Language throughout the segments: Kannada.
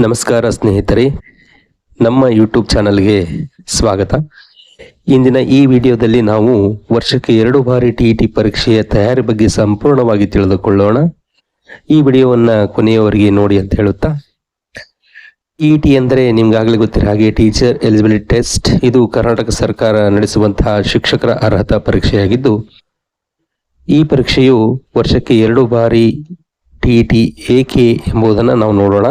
ನಮಸ್ಕಾರ ಸ್ನೇಹಿತರೆ, ನಮ್ಮ ಯೂಟ್ಯೂಬ್ ಚಾನಲ್ಗೆ ಸ್ವಾಗತ. ಇಂದಿನ ಈ ವಿಡಿಯೋದಲ್ಲಿ ನಾವು ವರ್ಷಕ್ಕೆ ಎರಡು ಬಾರಿ ಟಿ ಇ ಟಿ ಪರೀಕ್ಷೆಯ ತಯಾರಿ ಬಗ್ಗೆ ಸಂಪೂರ್ಣವಾಗಿ ತಿಳಿದುಕೊಳ್ಳೋಣ. ಈ ವಿಡಿಯೋವನ್ನು ಕೊನೆಯವರೆಗೆ ನೋಡಿ ಅಂತ ಹೇಳುತ್ತಾ. ಇ ಟಿ ಅಂದರೆ ನಿಮ್ಗಾಗಲೇ ಗೊತ್ತಿರೋ ಹಾಗೆ ಟೀಚರ್ ಎಲಿಜಿಬಿಲಿಟಿ ಟೆಸ್ಟ್ ಇದು ಕರ್ನಾಟಕ ಸರ್ಕಾರ ನಡೆಸುವಂತಹ ಶಿಕ್ಷಕರ ಅರ್ಹತಾ ಪರೀಕ್ಷೆಯಾಗಿದ್ದು, ಈ ಪರೀಕ್ಷೆಯು ವರ್ಷಕ್ಕೆ ಎರಡು ಬಾರಿ ಟಿ ಇ ಟಿ ಏಕೆ ಎಂಬುದನ್ನು ನಾವು ನೋಡೋಣ.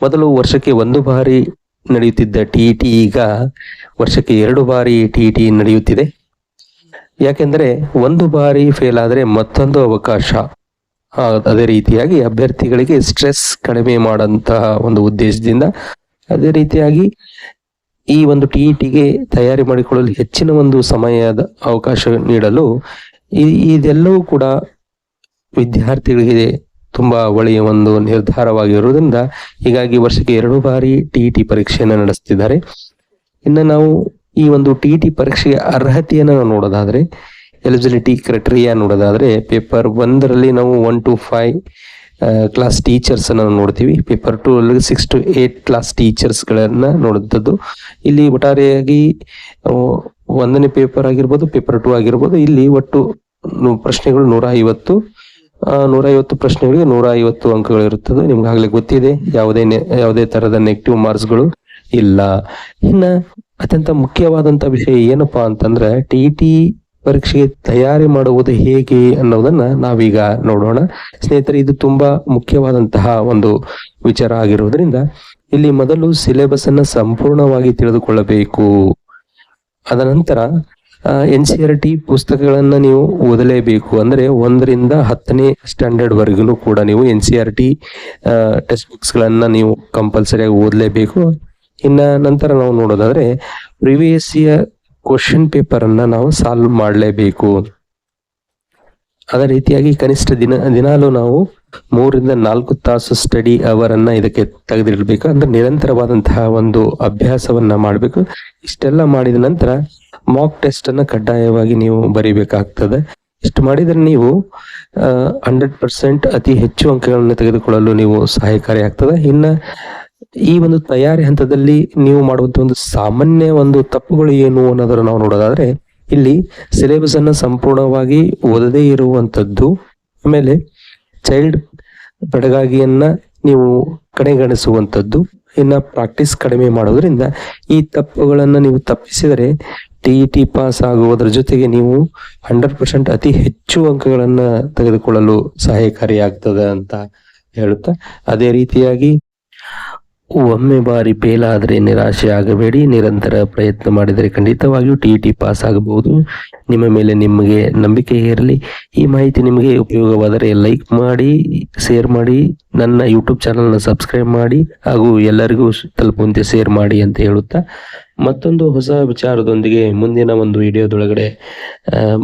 ಮೊದಲು ವರ್ಷಕ್ಕೆ ಒಂದು ಬಾರಿ ನಡೆಯುತ್ತಿದ್ದ ಟಿ ಟಿ ಈಗ ವರ್ಷಕ್ಕೆ ಎರಡು ಬಾರಿ ಟಿ ಟಿ ನಡೆಯುತ್ತಿದೆ. ಯಾಕೆಂದರೆ ಒಂದು ಬಾರಿ ಫೇಲ್ ಆದರೆ ಮತ್ತೊಂದು ಅವಕಾಶ. ಅದೇ ರೀತಿಯಾಗಿ ಅಭ್ಯರ್ಥಿಗಳಿಗೆ ಸ್ಟ್ರೆಸ್ ಕಡಿಮೆ ಮಾಡಂತಹ ಒಂದು ಉದ್ದೇಶದಿಂದ ಅದೇ ರೀತಿಯಾಗಿ ಈ ಒಂದು ಟಿ ಟಿಗೆ ತಯಾರಿ ಮಾಡಿಕೊಳ್ಳಲು ಹೆಚ್ಚಿನ ಒಂದು ಸಮಯದ ಅವಕಾಶ ನೀಡಲು ಇದೆಲ್ಲವೂ ಕೂಡ ವಿದ್ಯಾರ್ಥಿಗಳಿಗೆ ತುಂಬಾ ಒಳ್ಳೆಯ ಒಂದು ನಿರ್ಧಾರವಾಗಿರುವುದರಿಂದ ಹೀಗಾಗಿ ವರ್ಷಕ್ಕೆ ಎರಡು ಬಾರಿ ಟಿ ಟಿ ಪರೀಕ್ಷೆಯನ್ನು ನಡೆಸ್ತಿದ್ದಾರೆ. ಇನ್ನು ನಾವು ಈ ಒಂದು ಟಿ ಟಿ ಪರೀಕ್ಷೆಯ ಅರ್ಹತೆಯನ್ನು ನಾವು ನೋಡೋದಾದ್ರೆ ಎಲಿಜಿಬಿಲಿಟಿ ಕ್ರೈಟೀರಿಯಾ ನೋಡೋದಾದ್ರೆ ಪೇಪರ್ ಒಂದರಲ್ಲಿ ನಾವು one to five class teachers ಅನ್ನು ನೋಡ್ತೀವಿ. ಪೇಪರ್ ಟೂ ಅಲ್ಲಿ six to eight class teachers ಗಳನ್ನ ನೋಡುತ್ತದ್ದು. ಇಲ್ಲಿ ಒಟ್ಟಾರೆಯಾಗಿ ಒಂದನೇ ಪೇಪರ್ ಆಗಿರ್ಬೋದು ಪೇಪರ್ ಟೂ ಆಗಿರ್ಬೋದು, ಇಲ್ಲಿ ಒಟ್ಟು ಪ್ರಶ್ನೆಗಳು ನೂರ ಐವತ್ತು. ಆ, ನೂರ ಐವತ್ತು ಪ್ರಶ್ನೆಗಳಿಗೆ ನೂರ ಐವತ್ತು ಅಂಕಗಳು ಇರುತ್ತದೆ ನಿಮ್ಗೆ ಆಗ್ಲೇ ಗೊತ್ತಿದೆ ಯಾವುದೇ ಯಾವುದೇ ತರಹದ ನೆಗೆಟಿವ್ ಮಾರ್ಕ್ಸ್ಗಳು ಇಲ್ಲ. ಇನ್ನ ಅತ್ಯಂತ ಮುಖ್ಯವಾದಂತ ವಿಷಯ ಏನಪ್ಪಾ ಅಂತಂದ್ರೆ ಟಿ ಟಿ ಪರೀಕ್ಷೆಗೆ ತಯಾರಿ ಮಾಡುವುದು ಹೇಗೆ ಅನ್ನೋದನ್ನ ನಾವೀಗ ನೋಡೋಣ. ಸ್ನೇಹಿತರೆ ಇದು ತುಂಬಾ ಮುಖ್ಯವಾದಂತಹ ಒಂದು ವಿಚಾರ ಆಗಿರುವುದರಿಂದ ಇಲ್ಲಿ ಮೊದಲು ಸಿಲೆಬಸ್ ಅನ್ನ ಸಂಪೂರ್ಣವಾಗಿ ತಿಳಿದುಕೊಳ್ಳಬೇಕು. ಅದನಂತರ ಎನ್ ಸಿ ಆರ್ ಟಿ ಪುಸ್ತಕಗಳನ್ನ ನೀವು ಓದಲೇಬೇಕು. ಅಂದ್ರೆ ಒಂದರಿಂದ ಹತ್ತನೇ ಸ್ಟ್ಯಾಂಡರ್ಡ್ ವರೆಗೂ ಕೂಡ ನೀವು N C R T text books ಗಳನ್ನ ನೀವು ಕಂಪಲ್ಸರಿಯಾಗಿ ಓದಲೇಬೇಕು. ಇನ್ನ ನಂತರ ನಾವು ನೋಡೋದಾದ್ರೆ, ಪ್ರಿವಿಯಸ್ ಇಯರ್ ಕ್ವಶನ್ ಪೇಪರ್ ಅನ್ನ ನಾವು ಸಾಲ್ವ್ ಮಾಡಲೇಬೇಕು. ಅದೇ ರೀತಿಯಾಗಿ ಕನಿಷ್ಠ ದಿನ, ದಿನಾಲು ನಾವು ಮೂರಿಂದ ನಾಲ್ಕು ತಾಸು ಸ್ಟಡಿ ಅವರ್ ಅನ್ನ ಇದಕ್ಕೆ ತೆಗೆದಿಡಬೇಕು. ಅಂದ್ರೆ ನಿರಂತರವಾದಂತಹ ಒಂದು ಅಭ್ಯಾಸವನ್ನ ಮಾಡಬೇಕು. ಇಷ್ಟೆಲ್ಲ ಮಾಡಿದ ನಂತರ ಮಾಕ್ ಟೆಸ್ಟ್ ಅನ್ನು ಕಡ್ಡಾಯವಾಗಿ ನೀವು ಬರೀಬೇಕಾಗ್ತದೆ. ಇಷ್ಟು ಮಾಡಿದರೆ ನೀವು ಹಂಡ್ರೆಡ್ ಪರ್ಸೆಂಟ್ ಅತಿ ಹೆಚ್ಚು ಅಂಕಗಳನ್ನು ತೆಗೆದುಕೊಳ್ಳಲು ನೀವು ಸಹಾಯಕಾರಿಯಾಗ್ತದೆ. ಇನ್ನ ಈ ಒಂದು ತಯಾರಿ ಹಂತದಲ್ಲಿ ನೀವು ಮಾಡುವಂಥ ಒಂದು ಸಾಮಾನ್ಯ ಒಂದು ತಪ್ಪುಗಳು ಏನು ಅನ್ನೋದನ್ನು ನಾವು ನೋಡೋದಾದ್ರೆ, ಇಲ್ಲಿ ಸಿಲೆಬಸ್ ಅನ್ನು ಸಂಪೂರ್ಣವಾಗಿ ಓದದೇ ಇರುವಂತದ್ದು ಆಮೇಲೆ ಚೈಲ್ಡ್ ಬೆಡಗಾಗಿಯನ್ನ ನೀವು ಕಡೆಗಣಿಸುವಂತದ್ದು ಇನ್ನ ಪ್ರಾಕ್ಟೀಸ್ ಕಡಿಮೆ ಮಾಡೋದ್ರಿಂದ ಈ ತಪ್ಪುಗಳನ್ನು ನೀವು ತಪ್ಪಿಸಿದರೆ ಟಿ ಟಿ ಪಾಸ್ ಆಗುವುದರ ಜೊತೆಗೆ ನೀವು ಹಂಡ್ರೆಡ್ ಪರ್ಸೆಂಟ್ ಅತಿ ಹೆಚ್ಚು ಅಂಕಗಳನ್ನ ತೆಗೆದುಕೊಳ್ಳಲು ಸಹಾಯಕಾರಿಯಾಗ್ತದೆ ಅಂತ ಹೇಳುತ್ತಾ, ಅದೇ ರೀತಿಯಾಗಿ ಒಮ್ಮೆ ಬಾರಿ ಫೇಲ್ ನಿರಾಶೆ ಆಗಬೇಡಿ, ನಿರಂತರ ಪ್ರಯತ್ನ ಮಾಡಿದರೆ ಖಂಡಿತವಾಗಿಯೂ ಟಿ ಟಿ ಪಾಸ್ ಆಗಬಹುದು. ನಿಮ್ಮ ಮೇಲೆ ನಿಮಗೆ ನಂಬಿಕೆ ಇರಲಿ ಈ ಮಾಹಿತಿ ನಿಮಗೆ ಉಪಯೋಗವಾದರೆ ಲೈಕ್ ಮಾಡಿ ಶೇರ್ ಮಾಡಿ, ನನ್ನ ಯೂಟ್ಯೂಬ್ ಚಾನಲ್ನ ಸಬ್ಸ್ಕ್ರೈಬ್ ಮಾಡಿ, ಹಾಗೂ ಎಲ್ಲರಿಗೂ ತಲುಪುವಂತೆ ಶೇರ್ ಮಾಡಿ ಅಂತ ಹೇಳುತ್ತಾ ಮತ್ತೊಂದು ಹೊಸ ವಿಚಾರದೊಂದಿಗೆ ಮುಂದಿನ ಒಂದು ವಿಡಿಯೋದೊಳಗಡೆ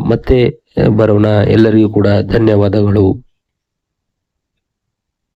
ಮತ್ತೆ ಬರೋಣ. ಎಲ್ಲರಿಗೂ ಕೂಡ ಧನ್ಯವಾದಗಳು.